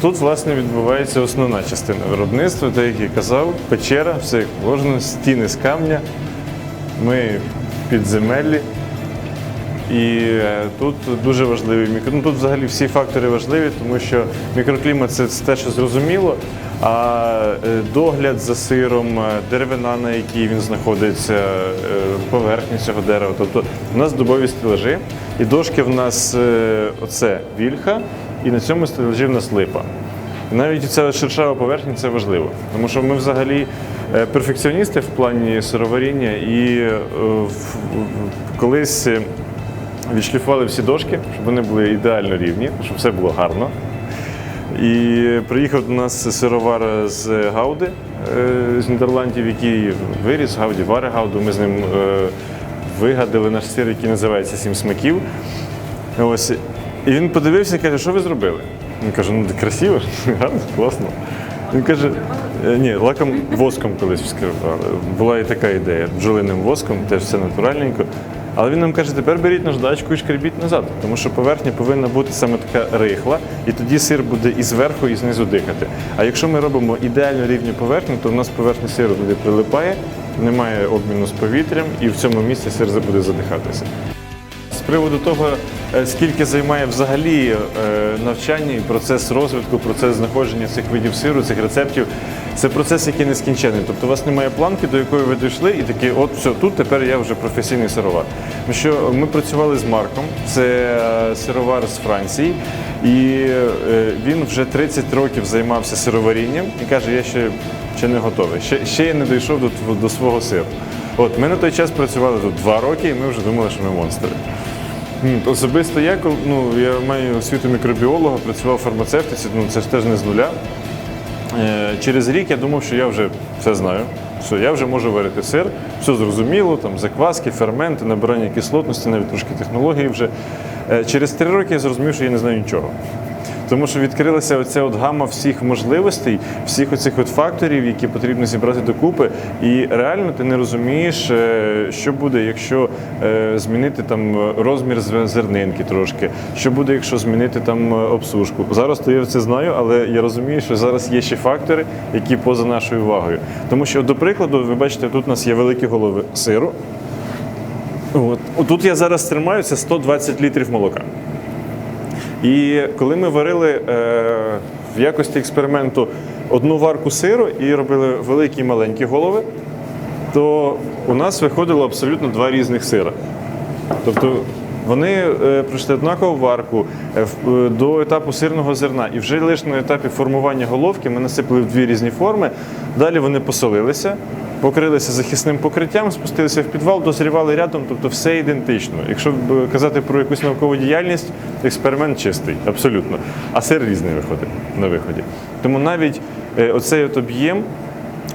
отут, власне, відбувається основна частина виробництва, так як я казав, печера, все як положено, стіни з камня. Ми підземеллі. І е, тут дуже важливий мікро. Ну, тут взагалі всі фактори важливі, тому що мікроклімат це те, що зрозуміло. А е, догляд за сиром, е, деревина, на якій він знаходиться, поверхня цього дерева. Тобто у нас дубові стелажі, і дошки в нас оце вільха, і на цьому в нас липа. І Навіть ця шершава поверхня це важливо, тому що ми взагалі е, перфекціоністи в плані сироваріння, і е, колись е, відшліфували всі дошки, щоб вони були ідеально рівні, щоб все було гарно. І приїхав до нас сировар з Гауди з Нідерландів, який виріс Гауді, варе Гауду. Ми з ним вигадали наш сир, який називається Сім смаків. Ось. І він подивився і каже, що ви зробили? Він каже, ну красиво, гарно, класно. Він каже, «Е, ні, лаком воском колись вскривали. Була і така ідея. Бджолиним воском, теж все натуральненько. Але він нам каже, тепер беріть наждачку і шкребіть назад, тому що поверхня повинна бути саме така рихла, і тоді сир буде і зверху, і знизу дихати. А якщо ми робимо ідеально рівні поверхні, то в нас поверхня сиру туди прилипає, немає обміну з повітрям, і в цьому місці сир буде задихатися. З приводу того, скільки займає взагалі е, навчання і процес розвитку, процес знаходження цих видів сиру, цих рецептів, це процес, який нескінчений. Тобто у вас немає планки, до якої ви дійшли, і такі, от все, тут тепер я вже професійний сировар. Тому що ми працювали з Марком, це е, сировар з Франції, і е, він вже 30 років займався сироварінням і каже, я ще, ще не готовий. Ще, ще я не дійшов до, до свого сиру. От ми на той час працювали тут два роки, і ми вже думали, що ми монстри. Особисто я, ну, я маю освіту мікробіолога, працював в фармацевтиці, ну це ж теж не з нуля. Е, Через рік я думав, що я вже все знаю. Що я вже можу варити сир, все зрозуміло, там закваски, ферменти, набирання кислотності, навіть трошки технології вже. Е, Через три роки я зрозумів, що я не знаю нічого. Тому що відкрилася оця от гама всіх можливостей, всіх оцих от факторів, які потрібно зібрати докупи. І реально ти не розумієш, е, що буде, якщо е, змінити там розмір зернинки трошки, що буде, якщо змінити там е, обсушку. Зараз то я це знаю, але я розумію, що зараз є ще фактори, які поза нашою увагою. Тому що, до прикладу, ви бачите, тут у нас є великі голови сиру. От. Тут я зараз тримаю це 120 літрів молока. І коли ми варили е, в якості експерименту одну варку сиру і робили великі і маленькі голови, то у нас виходило абсолютно два різних сира. Тобто вони е, пройшли однакову варку е, до етапу сирного зерна. І вже лише на етапі формування головки ми насипали в дві різні форми. Далі вони посолилися, покрилися захисним покриттям, спустилися в підвал, дозрівали рядом, тобто все ідентично. Якщо е, казати про якусь наукову діяльність, експеримент чистий, абсолютно. А сир різний виходить на виході. Тому навіть е, оцей от об'єм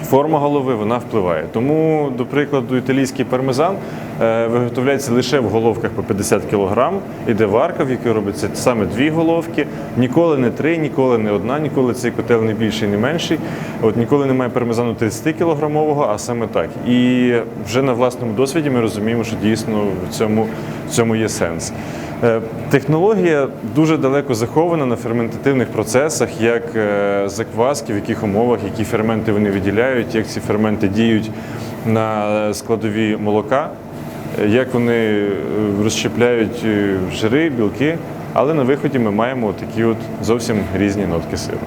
Форма голови вона впливає. Тому, до прикладу, італійський пармезан виготовляється лише в головках по 50 кг. Іде варка, в якій робиться саме дві головки. Ніколи не три, ніколи не одна, ніколи цей котел не більший, не менший. От ніколи немає пармезану 30 кілограмового, а саме так. І вже на власному досвіді ми розуміємо, що дійсно в цьому, в цьому є сенс. Е, Технологія дуже далеко захована на ферментативних процесах, як е, закваски, в яких умовах, які ферменти вони виділяють, як ці ферменти діють на складові молока, е, як вони е, розщепляють е, жири, білки. Але на виході ми маємо такі от зовсім різні нотки сиру.